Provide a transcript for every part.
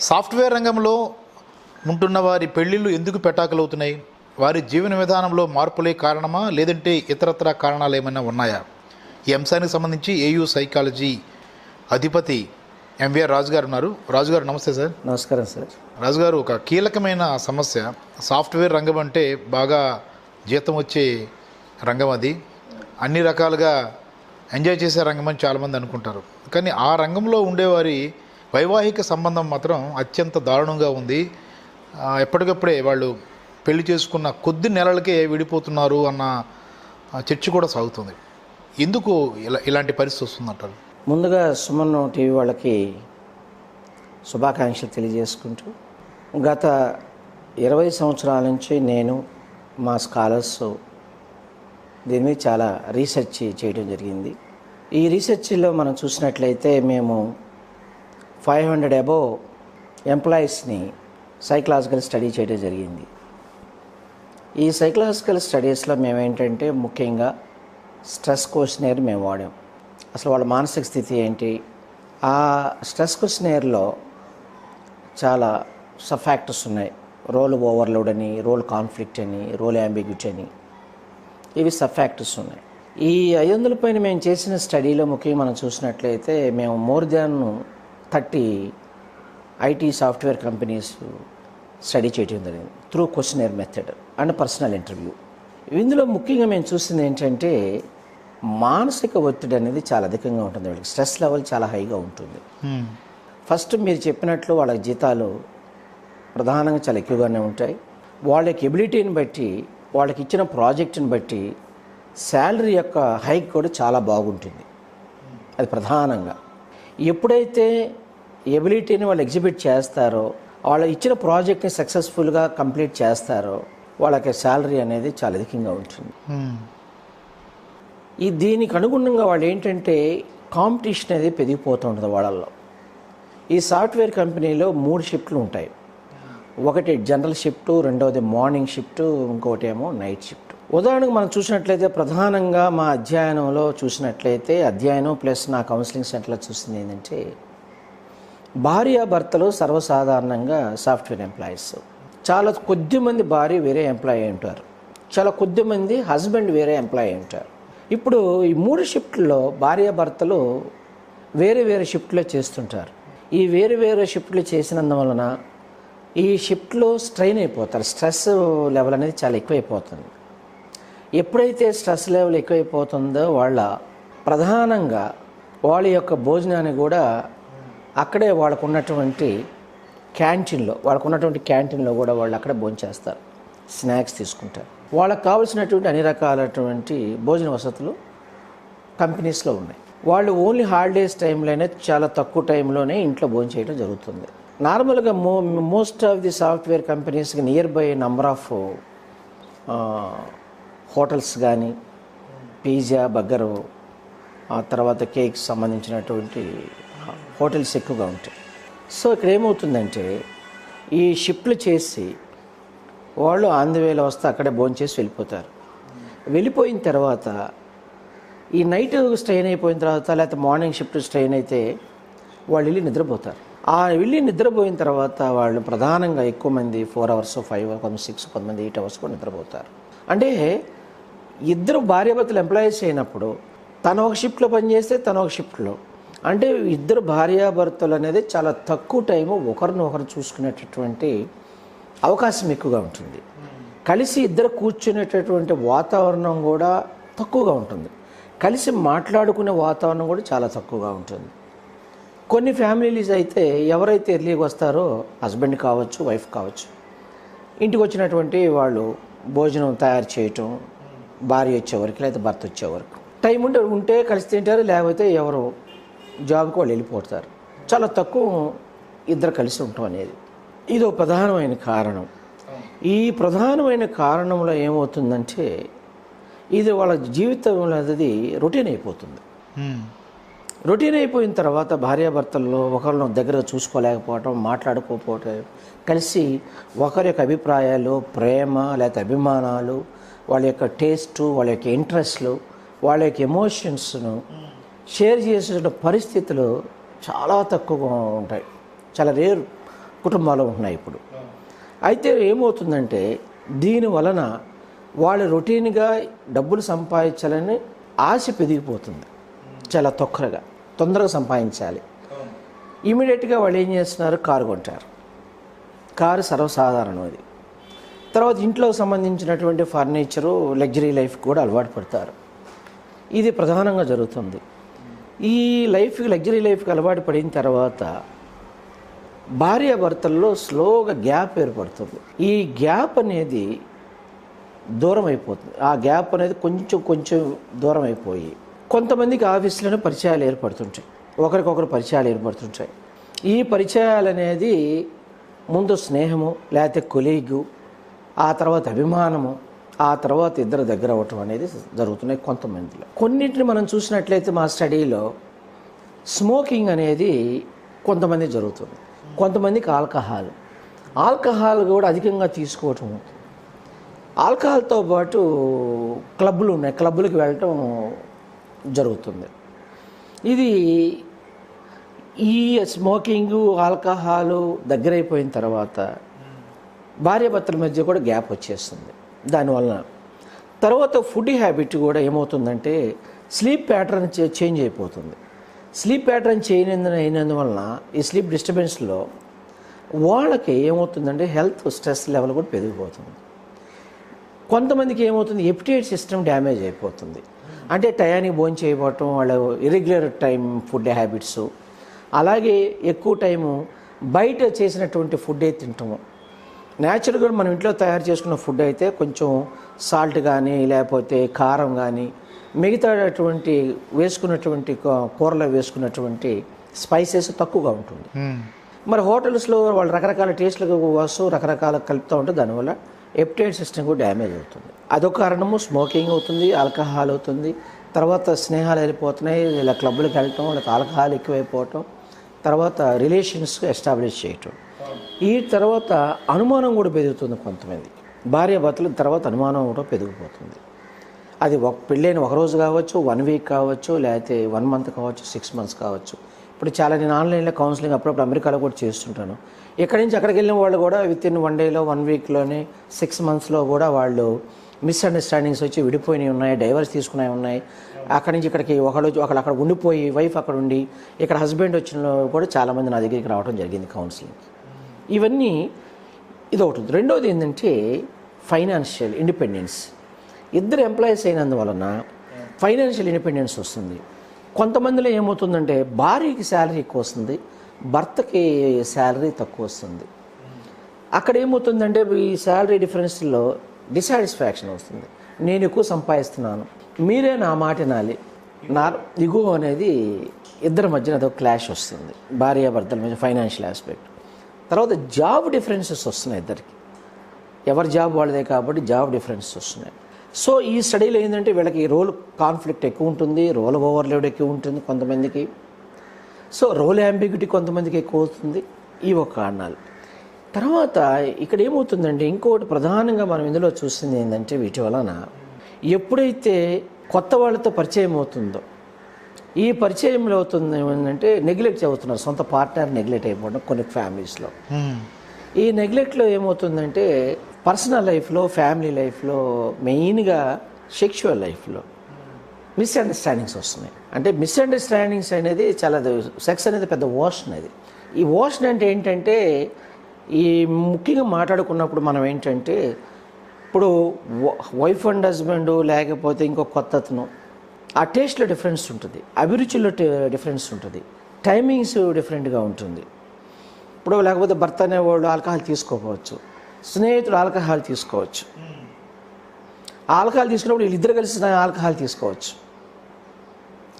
Software రంగంలో ఉంటున్న వారి పెళ్ళిళ్ళు ఎందుకు పెటాకులవుతున్నాయి? వారి జీవన విధానంలో మార్పులే కారణమా? లేదంటే ఇతరత్ర కారణాలు ఏమైనా ఉన్నాయా? ఈ అంశానికి సంబంధించి ఏయూ సైకాలజీ అధిపతి ఎంవిఆర్ రాజు గారు ఉన్నారు. రాజు గారు నమస్తే సార్. నమస్కారం సార్. రాజు గారు ఒక కీలకమైన సమస్య. సాఫ్ట్వేర్ రంగం అంటే బాగా జీతం వచ్చే రంగం అది. అన్ని రకాలుగా ఎంజాయ్ చేసే రంగం అని చాలామంది అనుకుంటారు. కానీ ఆ రంగంలో ఉండేవారి వైవాహిక సంబంధం మాత్రం అత్యంత దారుణంగా ఉంది. ఎప్పటికప్పుడే వాళ్ళు పెళ్ళి చేసుకున్న కొద్ది నెలలకే విడిపోతున్నారు అన్న చర్చ కూడా సాగుతుంది. ఎందుకు ఇలా ఇలాంటి పరిస్థితి వస్తుందంటారు? ముందుగా సుమన్ టీవీ వాళ్ళకి శుభాకాంక్షలు తెలియజేసుకుంటూ గత ఇరవై సంవత్సరాల నుంచి నేను మా స్కాలర్స్ దీని మీద చాలా రీసెర్చ్ చేయడం జరిగింది. ఈ రీసెర్చ్లో మనం చూసినట్లయితే మేము ఫైవ్ హండ్రెడ్ అబోవ్ ఎంప్లాయీస్ని సైకలాజికల్ స్టడీ చేయడం జరిగింది. ఈ సైకలాజికల్ స్టడీస్లో మేము ఏంటంటే ముఖ్యంగా స్ట్రెస్ క్వశ్చనేర్ మేము వాడాం. అసలు వాళ్ళ మానసిక స్థితి ఏంటి? ఆ స్ట్రెస్ క్వశ్చనేర్లో చాలా సఫ్యాక్టర్స్ ఉన్నాయి. రోల్ ఓవర్లోడ్ అని రోల్ కాన్ఫ్లిక్ట్ అని రోల్ అంబిగ్యూటీ అని. ఇవి సఫ్యాక్టర్స్ ఉన్నాయి. ఈ ఐదు పైన మేము చేసిన స్టడీలో ముఖ్యంగా మనం చూసినట్లయితే మేము more than thirty IT software companies study చేయడం జరిగింది. Through questionnaire method and personal interview. ఇందులో ముఖ్యంగా మేము చూసింది ఏంటంటే మానసిక ఒత్తిడి అనేది చాలా అధికంగా ఉంటుంది. వీళ్ళకి స్ట్రెస్ లెవెల్ చాలా హైగా ఉంటుంది. ఫస్ట్ మీరు చెప్పినట్లు వాళ్ళ జీతాలు ప్రధానంగా చాలా ఎక్కువగానే ఉంటాయి. వాళ్ళ యొక్క ఎబిలిటీని బట్టి వాళ్ళకి ఇచ్చిన ప్రాజెక్టుని బట్టి శాలరీ యొక్క హైక్ కూడా చాలా బాగుంటుంది. అది ప్రధానంగా. ఎప్పుడైతే ఎబిలిటీని వాళ్ళు ఎగ్జిబిట్ చేస్తారో వాళ్ళు ఇచ్చిన ప్రాజెక్ట్ని సక్సెస్ఫుల్గా కంప్లీట్ చేస్తారో వాళ్ళకి శాలరీ అనేది చాలా అధికంగా ఉంటుంది. ఈ దీనికి అనుగుణంగా వాళ్ళు ఏంటంటే కాంపిటీషన్ అనేది పెరిగిపోతూ ఉంటుంది వాళ్ళల్లో. ఈ సాఫ్ట్వేర్ కంపెనీలో మూడు షిఫ్ట్లు ఉంటాయి. ఒకటి జనరల్ షిఫ్ట్ రెండవది మార్నింగ్ షిఫ్ట్ ఇంకోటి ఏమో నైట్ షిఫ్ట్ ఉదాహరణకు మనం చూసినట్లయితే ప్రధానంగా మా అధ్యయనంలో చూసినట్లయితే అధ్యయనం ప్లస్ నా కౌన్సిలింగ్ సెంటర్లో చూసింది ఏంటంటే భార్యాభర్తలు సర్వసాధారణంగా సాఫ్ట్వేర్ ఎంప్లాయీస్. చాలా కొద్ది మంది భార్య వేరే ఎంప్లాయీ అయి ఉంటారు. చాలా కొద్ది మంది హస్బెండ్ వేరే ఎంప్లాయీ అయి ఉంటారు. ఇప్పుడు ఈ మూడు షిఫ్ట్లో భార్యాభర్తలు వేరే వేరే షిఫ్ట్లో చేస్తుంటారు. ఈ వేరే వేరే షిఫ్ట్లు చేసినందువలన ఈ షిఫ్ట్లో స్ట్రెయిన్ అయిపోతారు. స్ట్రెస్ లెవెల్ అనేది చాలా ఎక్కువైపోతుంది. ఎప్పుడైతే స్ట్రెస్ లెవెల్ ఎక్కువైపోతుందో వాళ్ళ ప్రధానంగా వాళ్ళ యొక్క భోజనాన్ని కూడా అక్కడే వాళ్ళకు ఉన్నటువంటి క్యాంటీన్లో వాళ్ళకు ఉన్నటువంటి క్యాంటీన్లో కూడా వాళ్ళు అక్కడ భోంచేస్తారు స్నాక్స్ తీసుకుంటారు. వాళ్ళకి కావాల్సినటువంటి అన్ని రకాలటువంటి భోజన వసతులు కంపెనీస్లో ఉన్నాయి. వాళ్ళు ఓన్లీ హాలిడేస్ టైంలోనే చాలా తక్కువ టైంలోనే ఇంట్లో భోజనం చేయడం జరుగుతుంది. నార్మల్గా మో మోస్ట్ ఆఫ్ ది సాఫ్ట్వేర్ కంపెనీస్కి near by number of hotels కానీ పిజ్జా బర్గరు ఆ తర్వాత కేక్ సంబంధించినటువంటి హోటల్స్ ఎక్కువగా ఉంటాయి. సో ఇక్కడ ఏమవుతుందంటే ఈ షిఫ్ట్లు చేసి వాళ్ళు ఆంధ్రవేళ వస్తే అక్కడే భోంచేసి వెళ్ళిపోతారు. వెళ్ళిపోయిన తర్వాత ఈ నైట్ స్ట్రెయిన్ అయిపోయిన తర్వాత లేకపోతే మార్నింగ్ షిఫ్ట్ స్ట్రెయిన్ అయితే వాళ్ళు వెళ్ళి నిద్రపోతారు. ఆ వెళ్ళి నిద్రపోయిన తర్వాత వాళ్ళు ప్రధానంగా ఎక్కువ మంది ఫోర్ అవర్స్ ఫైవ్ కొంతమంది సిక్స్ కొంతమంది ఎయిట్ అవర్స్ కూడా నిద్రపోతారు. అంటే ఇద్దరు భార్యాభర్తలు ఎంప్లాయీస్ అయినప్పుడు తను ఒక షిఫ్ట్లో పనిచేస్తే తను ఒక షిఫ్ట్లో. అంటే ఇద్దరు భార్యాభర్తలు అనేది చాలా తక్కువ టైము ఒకరిని ఒకరు చూసుకునేటటువంటి అవకాశం ఎక్కువగా ఉంటుంది. కలిసి ఇద్దరు కూర్చునేటటువంటి వాతావరణం కూడా తక్కువగా ఉంటుంది. కలిసి మాట్లాడుకునే వాతావరణం కూడా చాలా తక్కువగా ఉంటుంది. కొన్ని ఫ్యామిలీస్ అయితే ఎవరైతే ఎర్లీకి వస్తారో హస్బెండ్ కావచ్చు వైఫ్ కావచ్చు ఇంటికి వచ్చినటువంటి వాళ్ళు భోజనం తయారు చేయటం భార్య వచ్చేవరకు లేకపోతే భర్త వచ్చేవరకు టైం ఉంటే ఉంటే కలిసి తింటారు లేకపోతే ఎవరు జాబ్కి వాళ్ళు వెళ్ళిపోతారు. చాలా తక్కువ ఇద్దరు కలిసి ఉండటం అనేది. ఇది ఒక ప్రధానమైన కారణం. ఈ ప్రధానమైన కారణంలో ఏమవుతుందంటే ఇది వాళ్ళ జీవితంలో అది రొటీన్ అయిపోతుంది. రొటీన్ అయిపోయిన తర్వాత భార్యాభర్తల్లో ఒకరిని దగ్గర చూసుకోలేకపోవటం మాట్లాడుకోకపోవటం కలిసి ఒకరి యొక్క అభిప్రాయాలు ప్రేమ లేకపోతే అభిమానాలు వాళ్ళ యొక్క టేస్ట్ వాళ్ళ యొక్క ఇంట్రెస్ట్లు వాళ్ళ యొక్క ఎమోషన్స్ను షేర్ చేసేట పరిస్థితులు చాలా తక్కువగా ఉంటాయి. చాలా రేరు కుటుంబాలు ఉంటున్నాయి ఇప్పుడు. అయితే ఏమవుతుందంటే దీని వలన వాళ్ళు రొటీన్గా డబ్బులు సంపాదించాలని ఆశ పెరిగిపోతుంది. చాలా తొక్కరగా తొందరగా సంపాదించాలి. ఇమీడియట్గా వాళ్ళు ఏం చేస్తున్నారు? కారు కొంటారు. కారు సర్వసాధారణం తర్వాత ఇంట్లోకి సంబంధించినటువంటి ఫర్నిచరు లగ్జరీ లైఫ్ కూడా అలవాటు పడతారు. ఇది ప్రధానంగా జరుగుతుంది. ఈ లైఫ్ లగ్జరీ లైఫ్కి అలవాటు పడిన తర్వాత భార్యాభర్తల్లో స్లోగా గ్యాప్ ఏర్పడుతుంది. ఈ గ్యాప్ అనేది దూరం అయిపోతుంది ఆ గ్యాప్ అనేది కొంచెం కొంచెం దూరం అయిపోయి కొంతమందికి ఆఫీసులోనే పరిచయాలు ఏర్పడుతుంటాయి. ఒకరికొకరు పరిచయాలు ఏర్పడుతుంటాయి. ఈ పరిచయాలు అనేది ముందు స్నేహము లేకపోతే కొలీగు ఆ తర్వాత అభిమానము ఆ తర్వాత ఇద్దరు దగ్గర అవ్వటం అనేది జరుగుతున్నాయి కొంతమందిలో. కొన్నింటిని మనం చూసినట్లయితే మా స్టడీలో స్మోకింగ్ అనేది కొంతమంది జరుగుతుంది. కొంతమందికి ఆల్కహాల్. ఆల్కహాల్ కూడా అధికంగా తీసుకోవటం. ఆల్కహాల్తో పాటు క్లబ్బులు ఉన్నాయి. క్లబ్బులకు వెళ్ళటం జరుగుతుంది. ఇది ఈ స్మోకింగ్ ఆల్కహాలు దగ్గరైపోయిన తర్వాత భార్యాభర్తల మధ్య కూడా గ్యాప్ వచ్చేస్తుంది. దానివలన తర్వాత ఫుడ్ హ్యాబిట్ కూడా ఏమవుతుందంటే స్లీప్ ప్యాటర్న్ చేంజ్ అయిపోతుంది. స్లీప్ ప్యాటర్న్ చేయనందున అయినందువలన ఈ స్లీప్ డిస్టర్బెన్స్లో వాళ్ళకి ఏమవుతుందంటే హెల్త్ స్ట్రెస్ లెవెల్ కూడా పెరిగిపోతుంది. కొంతమందికి ఏమవుతుంది ఎపిటైట్ సిస్టమ్ డ్యామేజ్ అయిపోతుంది. అంటే టయానికి భోజనం చేయబోవటం వాళ్ళ ఇరెగ్యులర్ టైం ఫుడ్ హ్యాబిట్స్. అలాగే ఎక్కువ టైము బయట చేసినటువంటి ఫుడ్ తింటాము. న్యాచురల్గా మనం ఇంట్లో తయారు చేసుకున్న ఫుడ్ అయితే కొంచెం సాల్ట్ కానీ లేకపోతే కారం కానీ మిగతాటువంటి వేసుకున్నటువంటి కూరలో వేసుకున్నటువంటి స్పైసెస్ తక్కువగా ఉంటుంది. మరి హోటల్స్లో వాళ్ళు రకరకాల టేస్ట్లకు వస్తూ రకరకాల కలుపుతూ ఉంటే దానివల్ల ఎప్టైడ్ సిస్టమ్ కూడా డ్యామేజ్ అవుతుంది. అదొక కారణము స్మోకింగ్ అవుతుంది ఆల్కహాల్ అవుతుంది తర్వాత స్నేహాలు వెళ్ళిపోతున్నాయి ఇలా క్లబ్బులకు వెళ్ళటం లేకపోతే ఆల్కహాల్ ఎక్కువైపోవటం తర్వాత రిలేషన్స్ ఎస్టాబ్లిష్ చేయటం. ఈ తర్వాత అనుమానం కూడా పెరుగుతుంది కొంతమంది. భార్య భర్తల తర్వాత అనుమానం కూడా పెరిగిపోతుంది. అది ఒక పెళ్ళైన ఒక రోజు కావచ్చు వన్ వీక్ కావచ్చు లేకపోతే వన్ మంత్ కావచ్చు సిక్స్ మంత్స్ కావచ్చు. ఇప్పుడు చాలా నేను ఆన్లైన్లో కౌన్సిలింగ్ అప్పుడప్పుడు అమెరికాలో కూడా చేస్తుంటాను. ఇక్కడి నుంచి అక్కడికి వెళ్ళిన వాళ్ళు కూడా విత్ ఇన్ వన్ డేలో వన్ వీక్లోనే సిక్స్ మంత్స్లో కూడా వాళ్ళు మిస్అండర్స్టాండింగ్స్ వచ్చి విడిపోయినవి ఉన్నాయి డైవర్స్ తీసుకునేవి ఉన్నాయి. అక్కడి నుంచి ఇక్కడికి ఒకళ్ళు ఒకళ్ళు అక్కడ ఉండిపోయి వైఫ్ అక్కడ ఉండి ఇక్కడ హస్బెండ్ వచ్చిన వాళ్ళు కూడా చాలామంది నా దగ్గరికి రావడం జరిగింది కౌన్సిలింగ్ ఇవన్నీ ఇది ఒకటి రెండవది రెండోది ఏంటంటే ఫైనాన్షియల్ ఇండిపెండెన్స్. ఇద్దరు ఎంప్లాయీస్ అయినందువలన ఫైనాన్షియల్ ఇండిపెండెన్స్ వస్తుంది. కొంతమందిలో ఏమవుతుందంటే భార్యకి శాలరీ ఎక్కువ వస్తుంది భర్తకి శాలరీ తక్కువ వస్తుంది అక్కడ ఏమవుతుందంటే ఈ శాలరీ డిఫరెన్స్లో డిసాటిస్ఫాక్షన్ వస్తుంది. నేను ఎక్కువ సంపాదిస్తున్నాను మీరే నా మాట వినాలి. నా ఇగో అనేది ఇద్దరి మధ్యన అదొక క్లాష్ వస్తుంది. భార్యాభర్తల మధ్య ఫైనాన్షియల్ ఆస్పెక్ట్. తర్వాత జాబ్ డిఫరెన్సెస్ వస్తున్నాయి ఇద్దరికి. ఎవరి జాబ్ వాళ్ళదే కాబట్టి జాబ్ డిఫరెన్సెస్ వస్తున్నాయి. సో ఈ స్టడీలో ఏంటంటే వీళ్ళకి రోల్ కాన్ఫ్లిక్ట్ ఎక్కువ ఉంటుంది రోల్ ఓవర్లోడ్ ఎక్కువ ఉంటుంది కొంతమందికి. సో రోల్ అంబిగ్యూటీ కొంతమందికి ఎక్కువ అవుతుంది. ఈ ఒక కారణాలు. తర్వాత ఇక్కడ ఏమవుతుందంటే ఇంకొకటి ప్రధానంగా మనం ఇందులో చూస్తుంది ఏంటంటే వీటి వలన ఎప్పుడైతే కొత్త వాళ్ళతో పరిచయం అవుతుందో ఈ పరిచయంలో అవుతుంది ఏమంటే నెగ్లెక్ట్ అవుతున్నారు సొంత పార్ట్నర్ నెగ్లెక్ట్ అయిపోవడం కొన్ని ఫ్యామిలీస్లో ఈ నెగ్లెక్ట్లో ఏమవుతుందంటే పర్సనల్ లైఫ్లో ఫ్యామిలీ లైఫ్లో మెయిన్గా సెక్షువల్ లైఫ్లో మిస్అండర్స్టాండింగ్స్ వస్తున్నాయి. అంటే మిస్అండర్స్టాండింగ్స్ అనేది చాలా సెక్స్ అనేది పెద్ద ఓషన్ అది ఈ ఓషన్ అంటే ఏంటంటే ఈ ముఖ్యంగా మాట్లాడుకున్నప్పుడు మనం ఏంటంటే ఇప్పుడు వైఫ్ అండ్ హస్బెండ్ లేకపోతే ఇంకో కొత్త అతను ఆ టేస్ట్లో డిఫరెన్స్ ఉంటుంది అభిరుచిలో డిఫరెన్స్ ఉంటుంది టైమింగ్స్ డిఫరెంట్గా ఉంటుంది. ఇప్పుడు లేకపోతే భర్త అనేవాళ్ళు ఆల్కహాల్ తీసుకోవచ్చు స్నేహితుడు ఆల్కహాల్ తీసుకోవచ్చు. ఆల్కహాల్ తీసుకున్నప్పుడు వీళ్ళిద్దరు కలిసి ఆల్కహాల్ తీసుకోవచ్చు.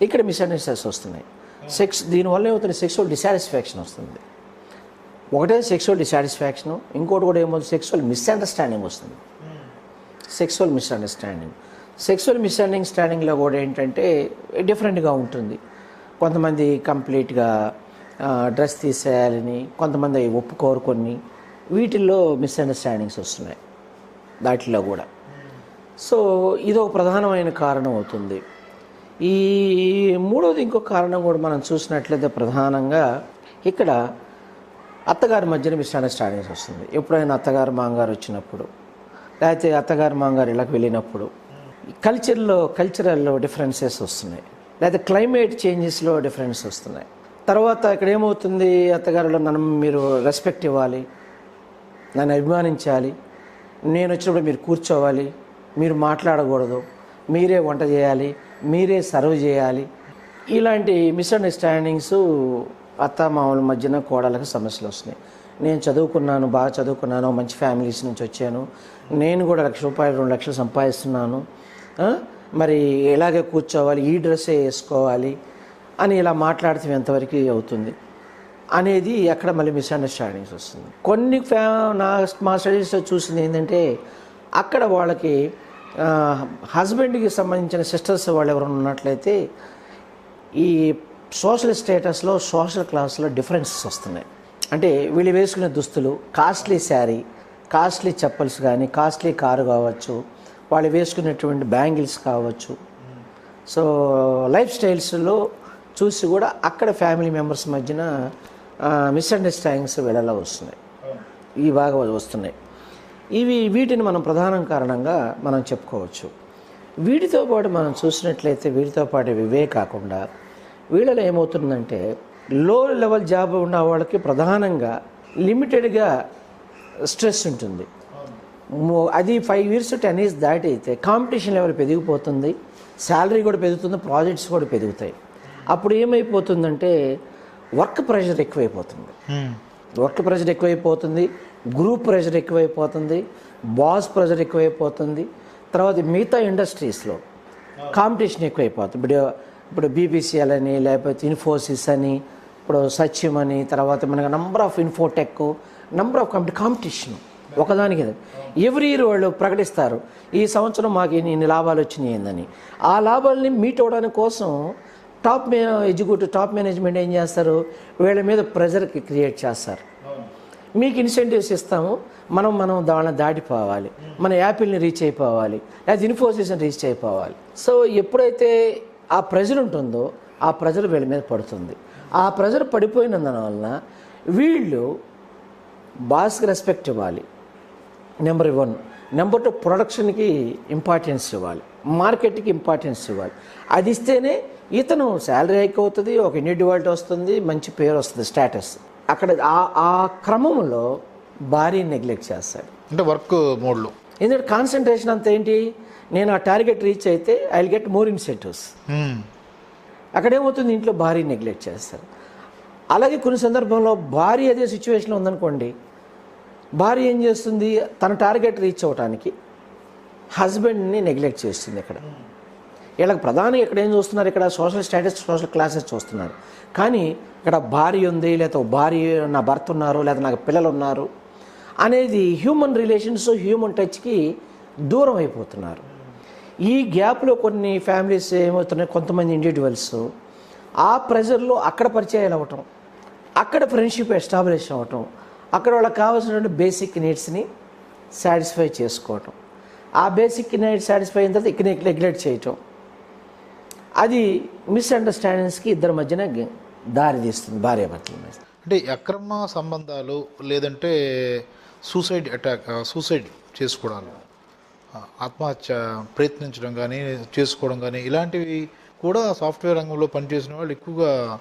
ఇక్కడ మిస్అండర్స్టాండ్స్ వస్తున్నాయి. సెక్స్ దీనివల్ల ఏమవుతుంది? సెక్సువల్ డిసాటిస్ఫాక్షన్ వస్తుంది. ఒకటే సెక్సువల్ డిసాటిస్ఫాక్షన్ ఇంకోటి కూడా ఏమవుతుంది? సెక్సువల్ మిస్అండర్స్టాండింగ్ వస్తుంది. Sexual misunderstanding. సెక్సువల్ మిస్అండర్స్టాండింగ్లో కూడా ఏంటంటే డిఫరెంట్గా ఉంటుంది. కొంతమంది కంప్లీట్గా డ్రెస్ తీసేయాలని కొంతమంది అవి ఒప్పుకోరు కొన్ని. వీటిల్లో మిస్అండర్స్టాండింగ్స్ వస్తున్నాయి. దాటిలో కూడా. సో ఇది ఒక ప్రధానమైన కారణం అవుతుంది. ఈ మూడవది ఇంకో కారణం కూడా మనం చూసినట్లయితే ప్రధానంగా ఇక్కడ అత్తగారి మధ్యన మిస్అండర్స్టాండింగ్స్ వస్తుంది. ఎప్పుడైనా అత్తగారు మాంగారు వచ్చినప్పుడు. లేకపోతే అత్తగారు మాంగారు ఇళ్ళకి వెళ్ళినప్పుడు. కల్చర్లో కల్చరల్లో డిఫరెన్సెస్ వస్తున్నాయి. లేదా క్లైమేట్ చేంజెస్లో డిఫరెన్స్ వస్తున్నాయి. తర్వాత ఇక్కడ ఏమవుతుంది? అత్తగారులో నన్ను మీరు రెస్పెక్ట్ ఇవ్వాలి. నన్ను అభిమానించాలి. నేను వచ్చినప్పుడు మీరు కూర్చోవాలి. మీరు మాట్లాడకూడదు. మీరే వంట చేయాలి. మీరే సర్వ్ చేయాలి. ఇలాంటి మిస్అండర్స్టాండింగ్స్ అత్తమామల మధ్యన కోడలకు సమస్యలు వస్తున్నాయి. నేను చదువుకున్నాను బాగా చదువుకున్నాను మంచి ఫ్యామిలీస్ నుంచి వచ్చాను. నేను కూడా లక్ష రూపాయలు రెండు లక్షలు సంపాదిస్తున్నాను. మరి ఇలాగే కూర్చోవాలి ఈ డ్రెస్సే వేసుకోవాలి అని ఇలా మాట్లాడితే ఎంతవరకు అవుతుంది? అనేది అక్కడ మళ్ళీ మిస్అండర్స్టాండింగ్స్ వస్తుంది. కొన్ని ఫ్యా నా మా స్టడీస్లో చూసింది ఏంటంటే అక్కడ వాళ్ళకి హస్బెండ్కి సంబంధించిన సిస్టర్స్ వాళ్ళు ఎవరైనా ఉన్నట్లయితే ఈ సోషల్ స్టేటస్లో సోషల్ క్లాస్లో డిఫరెన్సెస్ వస్తున్నాయి. అంటే వీళ్ళు వేసుకునే దుస్తులు కాస్ట్లీ శారీ కాస్ట్లీ చెప్పల్స్ కానీ కాస్ట్లీ కారు కావచ్చు వాళ్ళు వేసుకునేటువంటి బ్యాంగిల్స్ కావచ్చు. సో లైఫ్ స్టైల్స్లో చూసి కూడా అక్కడ ఫ్యామిలీ మెంబర్స్ మధ్యన మిస్అండర్స్టాండింగ్స్ వెళ్ళలా వస్తున్నాయి. ఇవి బాగా వస్తున్నాయి. ఇవి వీటిని మనం ప్రధాన కారణంగా మనం చెప్పుకోవచ్చు. వీటితో పాటు మనం చూసినట్లయితే వీటితో పాటు ఇవే కాకుండా వీళ్ళలో ఏమవుతుందంటే లో లెవెల్ జాబ్ ఉన్న వాళ్ళకి ప్రధానంగా లిమిటెడ్గా స్ట్రెస్ ఉంటుంది. అది ఫైవ్ ఇయర్స్ టెన్ ఇయర్స్ దాటి అయితే కాంపిటీషన్ లెవెల్ పెరిగిపోతుంది శాలరీ కూడా పెరుగుతుంది ప్రాజెక్ట్స్ కూడా పెరుగుతాయి. అప్పుడు ఏమైపోతుందంటే వర్క్ ప్రెషర్ ఎక్కువైపోతుంది. వర్క్ ప్రెషర్ ఎక్కువైపోతుంది గ్రూప్ ప్రెషర్ ఎక్కువైపోతుంది బాస్ ప్రెషర్ ఎక్కువైపోతుంది. తర్వాత మిగతా ఇండస్ట్రీస్లో కాంపిటీషన్ ఎక్కువైపోతుంది. ఇప్పుడు ఇప్పుడు బీబీసీఎల్ అని లేకపోతే ఇన్ఫోసిస్ అని ఇప్పుడు సత్యం అని తర్వాత మనకి number of Infotech number of కాంపిటీ competition ఒకదానికి ఎవ్రీ ఇయర్ వాళ్ళు ప్రకటిస్తారు ఈ సంవత్సరం మాకు ఇన్ని లాభాలు వచ్చినాయి ఏందని. ఆ లాభాలని మీట్ అవ్వడానికి కోసం టాప్ మే ఎగ్జిక్యూటివ్ టాప్ మేనేజ్మెంట్ ఏం చేస్తారు? వీళ్ళ మీద ప్రెజర్కి క్రియేట్ చేస్తారు. మీకు ఇన్సెంటివ్స్ ఇస్తాము మనం మనం దాని దాటిపోవాలి. మన యాపిల్ని రీచ్ అయిపోవాలి. లేదా ఇన్ఫోసిస్ని రీచ్ అయిపోవాలి. సో ఎప్పుడైతే ఆ ప్రెజర్ ఉంటుందో ఆ ప్రెజర్ వీళ్ళ మీద పడుతుంది. ఆ ప్రెజర్ పడిపోయినందున వలన వీళ్ళు బాస్కి రెస్పెక్ట్ ఇవ్వాలి. నెంబర్ వన్ నెంబర్ టూ ప్రొడక్షన్కి ఇంపార్టెన్స్ ఇవ్వాలి. మార్కెట్కి ఇంపార్టెన్స్ ఇవ్వాలి. అది ఇస్తేనే ఇతను శాలరీ హైక్ అవుతుంది ఒక ఇండివిజువాలిటీ వస్తుంది మంచి పేరు వస్తుంది స్టేటస్ అక్కడ ఆ క్రమంలో భారీ నెగ్లెక్ట్ చేస్తాడు. అంటే వర్క్ మోడ్లో ఎందుకంటే కాన్సన్ట్రేషన్ అంతా ఏంటి? నేను ఆ టార్గెట్ రీచ్ అయితే ఐ గెట్ మోర్ ఇన్సెంటివ్స్ అక్కడేమవుతుంది ఇంట్లో భార్య నెగ్లెక్ట్ చేస్తారు. అలాగే కొన్ని సందర్భంలో భార్య అదే సిచ్యువేషన్లో ఉందనుకోండి భార్య ఏం చేస్తుంది? తన టార్గెట్ రీచ్ అవ్వటానికి హస్బెండ్ని నెగ్లెక్ట్ చేస్తుంది ఇక్కడ. వీళ్ళకి ప్రధానంగా ఇక్కడ ఏం చూస్తున్నారు? ఇక్కడ సోషల్ స్టేటస్ సోషల్ క్లాసెస్ చూస్తున్నారు. కానీ ఇక్కడ భార్య ఉంది లేదా భార్య నా భర్త ఉన్నారు లేదా నాకు పిల్లలు ఉన్నారు అనేది హ్యూమన్ రిలేషన్స్ హ్యూమన్ టచ్కి దూరం అయిపోతున్నారు. ఈ గ్యాప్లో కొన్ని ఫ్యామిలీస్ ఏమవుతున్నాయి? కొంతమంది ఇండివిజువల్స్ ఆ ప్రెజర్లో అక్కడ పరిచయాలు అవ్వటం అక్కడ ఫ్రెండ్షిప్ ఎస్టాబ్లిష్ అవ్వటం అక్కడ వాళ్ళకి కావాల్సినటువంటి బేసిక్ నీడ్స్ని సాటిస్ఫై చేసుకోవటం. ఆ బేసిక్ నీడ్స్ సాటిస్ఫై అయిన తర్వాత ఇక్కడ నెగ్లెక్ట్ చేయటం. అది మిస్అండర్స్టాండింగ్స్కి ఇద్దరి మధ్యన గ- దారి తీస్తుంది భార్యాభర్తల మధ్య అంటే అక్రమ సంబంధాలు లేదంటే సూసైడ్ అటాక్ సూసైడ్ చేసుకోవడాలు ఆత్మహత్య ప్రయత్నించడం కానీ చేసుకోవడం కానీ ఇలాంటివి కూడా సాఫ్ట్వేర్ రంగంలో పనిచేసిన వాళ్ళు ఎక్కువగా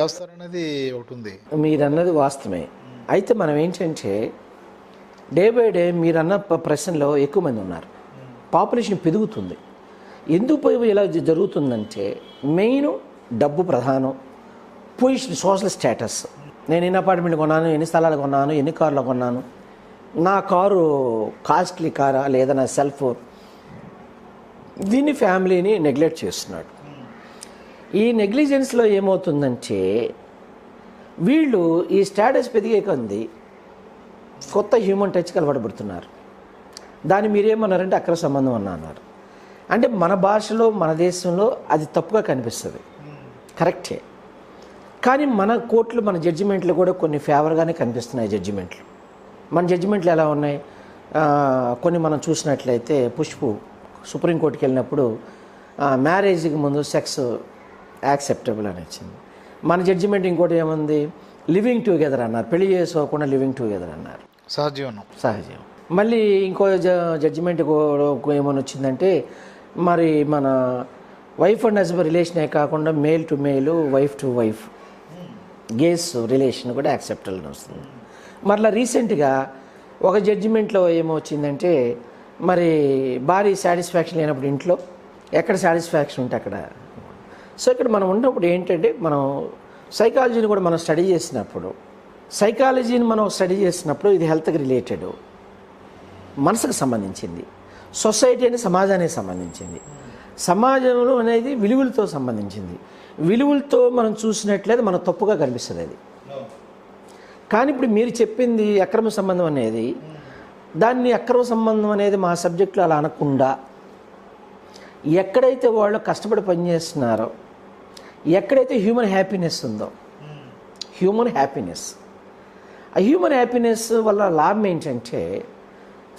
చేస్తారనేది ఒకటి ఉంది. మీరు అన్నది వాస్తవమే. అయితే మనం ఏంటంటే డే బై డే మీరు అన్న ప్రశ్నలో ఎక్కువ మంది ఉన్నారు. పాపులేషన్ పెరుగుతుంది. ఎందుకు పోయి ఇలా జరుగుతుందంటే మెయిన్ డబ్బు ప్రధానం పొజిషన్ సోషల్ స్టేటస్. నేను ఎన్ని అపార్ట్మెంట్ కొన్నాను ఎన్ని స్థలాలు కొన్నాను ఎన్ని కార్లు కొన్నాను నా కారు కాస్ట్లీ కారా లేదా నా సెల్ ఫోన్ దీన్ని ఫ్యామిలీని నెగ్లెక్ట్ చేస్తున్నాడు. ఈ నెగ్లిజెన్స్లో ఏమవుతుందంటే వీళ్ళు ఈ స్టేటస్ పెరిగే కొంది కొత్త హ్యూమన్ టచ్కి అలవాటుపడుతున్నారు. దాన్ని మీరేమన్నారంటే అక్ర సంబంధం అన్న అన్నారు. అంటే మన భాషలో మన దేశంలో అది తప్పుగా కనిపిస్తుంది. కరెక్టే. కానీ మన కోర్టులు మన జడ్జిమెంట్లు కూడా కొన్ని ఫేవర్గానే కనిపిస్తున్నాయి జడ్జిమెంట్లు మన జడ్జిమెంట్లు ఎలా ఉన్నాయి? కొన్ని మనం చూసినట్లయితే పుష్పు సుప్రీంకోర్టుకి వెళ్ళినప్పుడు మ్యారేజ్కి ముందు సెక్స్ యాక్సెప్టబుల్ అని వచ్చింది. మన జడ్జిమెంట్ ఇంకోటి ఏముంది? లివింగ్ టుగెదర్ అన్నారు. పెళ్ళి చేసుకోకుండా లివింగ్ టుగెదర్ అన్నారు. సహజీవనం. సహజం మళ్ళీ ఇంకో జడ్జిమెంట్ ఏమైనా వచ్చిందంటే మరి మన వైఫ్ అండ్ హస్బెండ్ రిలేషనే కాకుండా male to male wife to wife gays relation కూడా యాక్సెప్టబుల్ వస్తుంది. మరలా రీసెంట్గా ఒక జడ్జిమెంట్లో ఏమొచ్చిందంటే మరి భారీ సాటిస్ఫాక్షన్ లేనప్పుడు ఇంట్లో ఎక్కడ సాటిస్ఫాక్షన్ ఉంటే అక్కడ సో ఇక్కడ మనం ఉన్నప్పుడు ఏంటంటే మనం సైకాలజీని కూడా మనం స్టడీ చేసినప్పుడు సైకాలజీని మనం స్టడీ చేసినప్పుడు ఇది హెల్త్కి రిలేటెడ్ మనసుకు సంబంధించింది సొసైటీ అని సమాజానికి సంబంధించింది. సమాజంలో అనేది విలువలతో సంబంధించింది. విలువలతో మనం చూసినట్లయితే మనం తప్పుగా కనిపిస్తుంది అది. కానీ ఇప్పుడు మీరు చెప్పింది అక్రమ సంబంధం అనేది దాన్ని అక్రమ సంబంధం అనేది మా సబ్జెక్టులో అలా అనకుండా ఎక్కడైతే వాళ్ళు కష్టపడి పనిచేస్తున్నారో ఎక్కడైతే హ్యూమన్ హ్యాపీనెస్ ఉందో హ్యూమన్ హ్యాపీనెస్. ఆ హ్యూమన్ హ్యాపీనెస్ వల్ల లాభం ఏంటంటే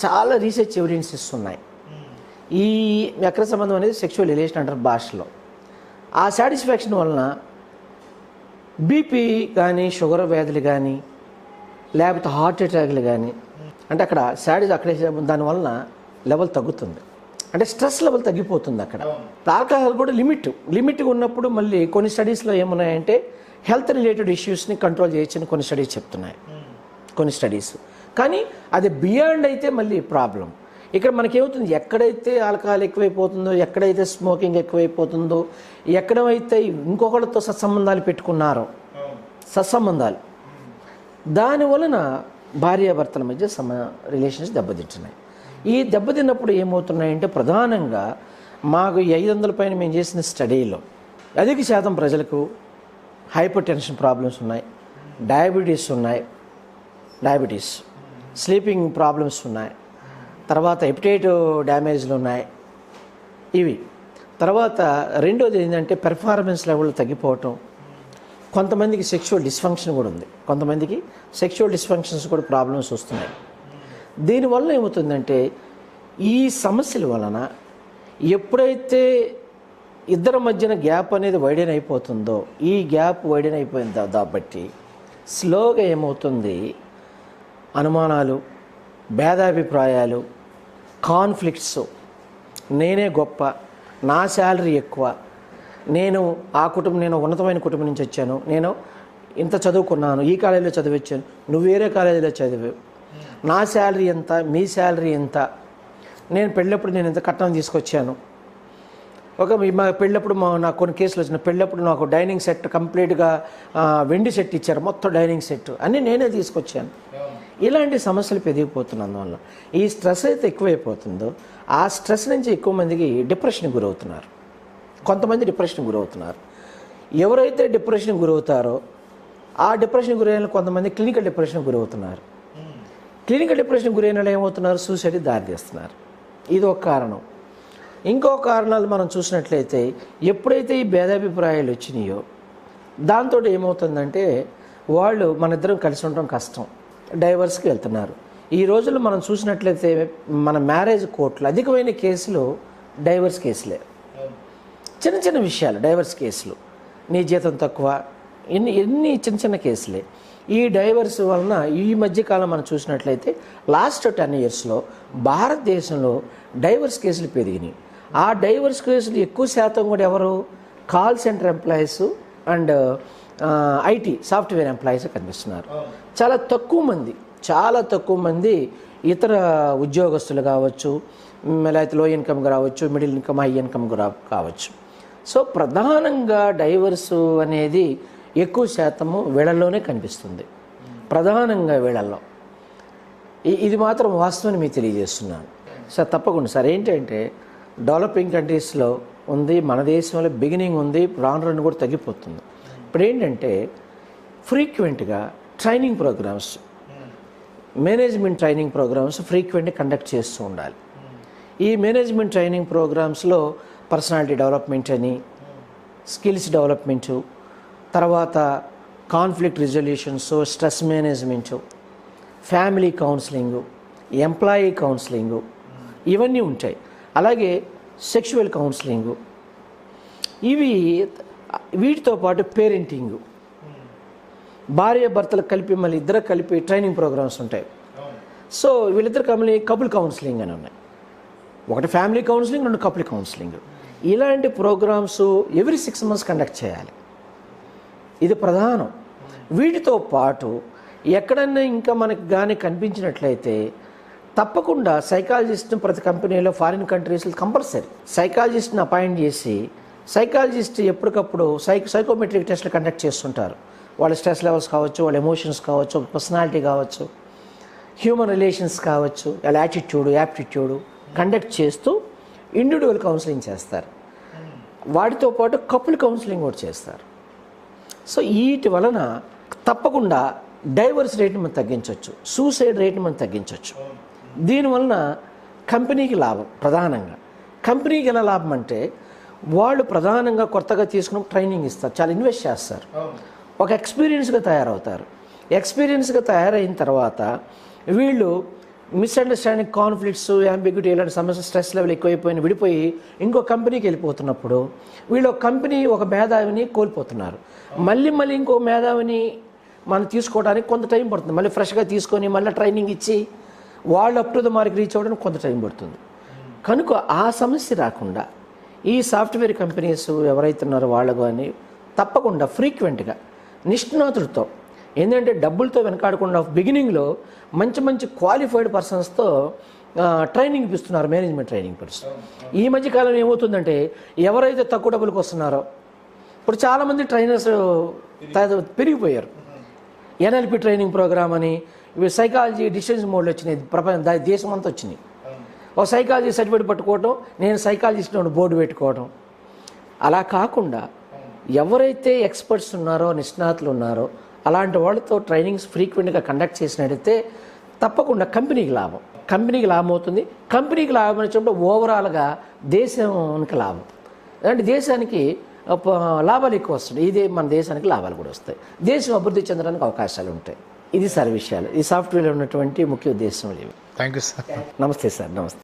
చాలా రీసెర్చ్ ఎవిడెన్సెస్ ఉన్నాయి. ఈ ఎక్కడ సంబంధం అనేది సెక్షువల్ రిలేషన్ అంటారు భాషలో. ఆ సాటిస్ఫాక్షన్ వలన బీపీ కానీ షుగర్ వ్యాధులు కానీ లేకపోతే హార్ట్ అటాక్లు కానీ అంటే అక్కడ సాడిస్ అక్కడ దానివలన లెవెల్ తగ్గుతుంది. అంటే స్ట్రెస్ లెవెల్ తగ్గిపోతుంది అక్కడ. ఆల్కహాల్ కూడా లిమిట్ లిమిట్ ఉన్నప్పుడు మళ్ళీ కొన్ని స్టడీస్లో ఏమున్నాయంటే హెల్త్ రిలేటెడ్ ఇష్యూస్ని కంట్రోల్ చేయొచ్చని కొన్ని స్టడీస్ చెప్తున్నాయి. కొన్ని స్టడీస్. కానీ అది బియాండ్ అయితే మళ్ళీ ప్రాబ్లం. ఇక్కడ మనకేమవుతుంది? ఎక్కడైతే ఆల్కహాల్ ఎక్కువైపోతుందో ఎక్కడైతే స్మోకింగ్ ఎక్కువైపోతుందో ఎక్కడైతే ఇంకొకళ్ళతో సత్సంబంధాలు పెట్టుకున్నారో సత్సంబంధాలు. దాని వలన భార్యాభర్తల మధ్య సమ రిలేషన్స్ దెబ్బతింటున్నాయి. ఈ దెబ్బతిన్నప్పుడు ఏమవుతున్నాయంటే ప్రధానంగా మాకు ఈ ఐదు వందల పైన మేము చేసిన స్టడీలో అధిక శాతం ప్రజలకు హైపర్ టెన్షన్ ప్రాబ్లమ్స్ ఉన్నాయి డయాబెటీస్ ఉన్నాయి డయాబెటీస్ స్లీపింగ్ ప్రాబ్లమ్స్ ఉన్నాయి తర్వాత ఎపిటైట్ డ్యామేజ్లు ఉన్నాయి ఇవి. తర్వాత రెండోది ఏంటంటే పెర్ఫార్మెన్స్ లెవెల్ తగ్గిపోవటం. కొంతమందికి సెక్షువల్ డిస్ఫంక్షన్ కూడా ఉంది. కొంతమందికి సెక్షువల్ డిస్ఫంక్షన్స్ కూడా ప్రాబ్లమ్స్ వస్తున్నాయి. దీనివల్ల ఏమవుతుందంటే ఈ సమస్యల వలన ఎప్పుడైతే ఇద్దరి మధ్యన గ్యాప్ అనేది వైడెన్ అయిపోతుందో ఈ గ్యాప్ వైడెన్ అయిపోయింది కాబట్టి స్లోగా ఏమవుతుంది? అనుమానాలు భేదాభిప్రాయాలు కాన్ఫ్లిక్ట్స్. నేనే గొప్ప నా శాలరీ ఎక్కువ నేను ఆ కుటుంబం నేను ఉన్నతమైన కుటుంబం నుంచి వచ్చాను నేను ఇంత చదువుకున్నాను ఈ కాలేజీలో చదివచ్చాను నువ్వు వేరే కాలేజీలో చదివావు నా శాలరీ ఎంత మీ శాలరీ ఎంత? నేను పెళ్ళప్పుడు నేను ఇంత కట్నం తీసుకొచ్చాను. ఒక మా పెళ్ళప్పుడు మా నాకు కొన్ని కేసులు వచ్చిన పెళ్ళప్పుడు నాకు డైనింగ్ సెట్ కంప్లీట్గా వెండి సెట్ ఇచ్చారు. మొత్తం డైనింగ్ సెట్. అన్నీ నేనే తీసుకొచ్చాను. ఇలాంటి సమస్యలు పెరిగిపోతున్నందువల్ల ఈ స్ట్రెస్ అయితే ఎక్కువైపోతుందో ఆ స్ట్రెస్ నుంచి ఎక్కువ మందికి డిప్రెషన్కి గురవుతున్నారు. కొంతమంది డిప్రెషన్కి గురవుతున్నారు. ఎవరైతే డిప్రెషన్కి గురవుతారో ఆ డిప్రెషన్ గురైన కొంతమంది క్లినికల్ డిప్రెషన్కి గురవుతున్నారు. క్లినికల్ డిప్రెషన్ గురైన వాళ్ళు ఏమవుతున్నారు? సూసైడ్ దారి తీస్తున్నారు. ఇది ఒక కారణం. ఇంకో కారణాలు మనం చూసినట్లయితే ఎప్పుడైతే ఈ భేదాభిప్రాయాలు వచ్చినాయో దాంతో ఏమవుతుందంటే వాళ్ళు మన ఇద్దరం కలిసి ఉండడం కష్టం. డైవర్స్కి వెళ్తున్నారు. ఈ రోజుల్లో మనం చూసినట్లయితే మన మ్యారేజ్ కోర్టులు అధికమైన కేసులు డైవర్స్ కేసులే. చిన్న చిన్న విషయాలు డైవర్స్ కేసులు. నీ జీతం తక్కువ ఎన్ని ఎన్ని చిన్న చిన్న కేసులే. ఈ డైవర్స్ వలన ఈ మధ్యకాలం మనం చూసినట్లయితే లాస్ట్ టెన్ ఇయర్స్లో భారతదేశంలో డైవర్స్ కేసులు పెరిగినాయి. ఆ డైవర్స్ కేసులు ఎక్కువ శాతం కూడా ఎవరు? Call centre employees and IT software employees కనిపిస్తున్నారు. చాలా తక్కువ మంది చాలా తక్కువ మంది ఇతర ఉద్యోగస్తులు కావచ్చు లేకపోతే లో ఇన్కమ్ కావచ్చు మిడిల్ ఇన్కమ్ హై ఇన్కమ్ కావచ్చు. సో ప్రధానంగా డైవర్స్ అనేది ఎక్కువ శాతము వీళ్ళల్లోనే కనిపిస్తుంది. ప్రధానంగా వీళ్ళల్లో ఇది మాత్రం వాస్తవాన్ని మీకు తెలియజేస్తున్నాను. సార్ తప్పకుండా. సార్ ఏంటంటే డెవలపింగ్ కంట్రీస్లో ఉంది మన దేశంలో బిగినింగ్ ఉంది రాను రాను కూడా తగ్గిపోతుంది. ఇప్పుడు ఏంటంటే ఫ్రీక్వెంట్గా training programmes management training programmes ఫ్రీక్వెంట్గా కండక్ట్ చేస్తూ ఉండాలి. ఈ మేనేజ్మెంట్ ట్రైనింగ్ ప్రోగ్రామ్స్లో పర్సనాలిటీ డెవలప్మెంట్ అని స్కిల్స్ డెవలప్మెంటు తర్వాత conflict resolutions stress management family counselling employee counselling ఇవన్నీ ఉంటాయి. అలాగే సెక్షువల్ కౌన్సిలింగు ఇవి వీటితో పాటు పేరెంటింగు భార్య భర్తలు కలిపి మళ్ళీ ఇద్దరు కలిపి ట్రైనింగ్ ప్రోగ్రామ్స్ ఉంటాయి. సో వీళ్ళిద్దరు కలిపి కపుల్ కౌన్సిలింగ్ అని ఉన్నాయి. ఒకటి ఫ్యామిలీ కౌన్సిలింగ్ రెండు కపుల్ కౌన్సిలింగ్ ఇలాంటి programmes every six months conduct చేయాలి. ఇది ప్రధానం. వీటితో పాటు ఎక్కడన్నా ఇంకా మనకు కానీ కనిపించినట్లయితే తప్పకుండా సైకాలజిస్ట్ని ప్రతి కంపెనీలో ఫారిన్ కంట్రీస్లో కంపల్సరీ సైకాలజిస్ట్ని అపాయింట్ చేసి సైకాలజిస్ట్ ఎప్పటికప్పుడు సైక్ సైకోమెట్రిక్ టెస్ట్లు కండక్ట్ చేస్తుంటారు. వాళ్ళ స్ట్రెస్ లెవెల్స్ కావచ్చు వాళ్ళ ఎమోషన్స్ కావచ్చు పర్సనాలిటీ కావచ్చు హ్యూమన్ రిలేషన్స్ కావచ్చు వాళ్ళ యాటిట్యూడ్ యాప్టిట్యూడ్ కండక్ట్ చేస్తూ ఇండివిజువల్ కౌన్సిలింగ్ చేస్తారు. వాటితో పాటు కపుల్ కౌన్సిలింగ్ కూడా చేస్తారు. సో వీటి వలన తప్పకుండా డైవర్స్ రేట్ని మనం తగ్గించవచ్చు సూసైడ్ రేట్ని మనం తగ్గించవచ్చు. దీనివలన కంపెనీకి లాభం ప్రధానంగా. కంపెనీకి ఎలా లాభం అంటే వాళ్ళు ప్రధానంగా కొత్తగా తీసుకున్న ట్రైనింగ్ ఇస్తారు చాలా ఇన్వెస్ట్ చేస్తారు. ఒక ఎక్స్పీరియన్స్గా తయారవుతారు. ఎక్స్పీరియన్స్గా తయారైన తర్వాత వీళ్ళు మిస్అండర్స్టాండింగ్ కాన్ఫ్లిక్ట్స్ అంబిగ్యూటీ ఇలాంటి సమస్య స్ట్రెస్ లెవెల్ ఎక్కువైపోయిన విడిపోయి ఇంకో కంపెనీకి వెళ్ళిపోతున్నప్పుడు వీళ్ళు కంపెనీ ఒక మేధావిని కోల్పోతున్నారు. మళ్ళీ మళ్ళీ ఇంకో మేధావిని మనం తీసుకోవడానికి కొంత టైం పడుతుంది. మళ్ళీ ఫ్రెష్గా తీసుకొని మళ్ళీ ట్రైనింగ్ ఇచ్చి వాళ్ళు up to the mark reach అవ్వడానికి కొంత టైం పడుతుంది. కనుక ఆ సమస్య రాకుండా ఈ సాఫ్ట్వేర్ కంపెనీస్ ఎవరైతే ఉన్నారో వాళ్ళు కానీ తప్పకుండా ఫ్రీక్వెంట్గా నిష్ణాతులతో ఏంటంటే డబ్బులతో వెనకాడకుండా బిగినింగ్లో మంచి మంచి క్వాలిఫైడ్ పర్సన్స్తో ట్రైనింగ్ ఇప్పిస్తున్నారు మేనేజ్మెంట్ ట్రైనింగ్ పర్సన్ ఈ మధ్య కాలం ఏమవుతుందంటే ఎవరైతే తక్కువ డబ్బులకు వస్తున్నారో ఇప్పుడు చాలామంది ట్రైనర్స్ పెరిగిపోయారు. ఎన్ఎల్పి ట్రైనింగ్ ప్రోగ్రామ్ అని ఇవి సైకాలజీ డిస్టెన్స్ మోడ్లు వచ్చినాయి ప్రపంచ దేశం అంతా వచ్చినాయి. ఒక సైకాలజీ సర్టిఫికేట్ పట్టుకోవటం నేను సైకాలజిస్ట్ బోర్డు పెట్టుకోవటం. అలా కాకుండా ఎవరైతే ఎక్స్పర్ట్స్ ఉన్నారో నిష్ణాతులు ఉన్నారో అలాంటి వాళ్ళతో ట్రైనింగ్స్ ఫ్రీక్వెంట్గా కండక్ట్ చేసినట్టయితే తప్పకుండా కంపెనీకి లాభం. కంపెనీకి లాభం అవుతుంది. కంపెనీకి లాభం వచ్చినప్పుడు ఓవరాల్గా దేశానికి లాభం. అంటే దేశానికి లాభాలు ఎక్కువ వస్తాయి ఇదే మన దేశానికి లాభాలు కూడా వస్తాయి. దేశం అభివృద్ధి చెందడానికి అవకాశాలు ఉంటాయి. ఇది సార్ విషయాలు. ఈ సాఫ్ట్వేర్లో ఉన్నటువంటి ముఖ్య ఉద్దేశం ఇవి థ్యాంక్ యూ సార్ నమస్తే సార్. నమస్తే.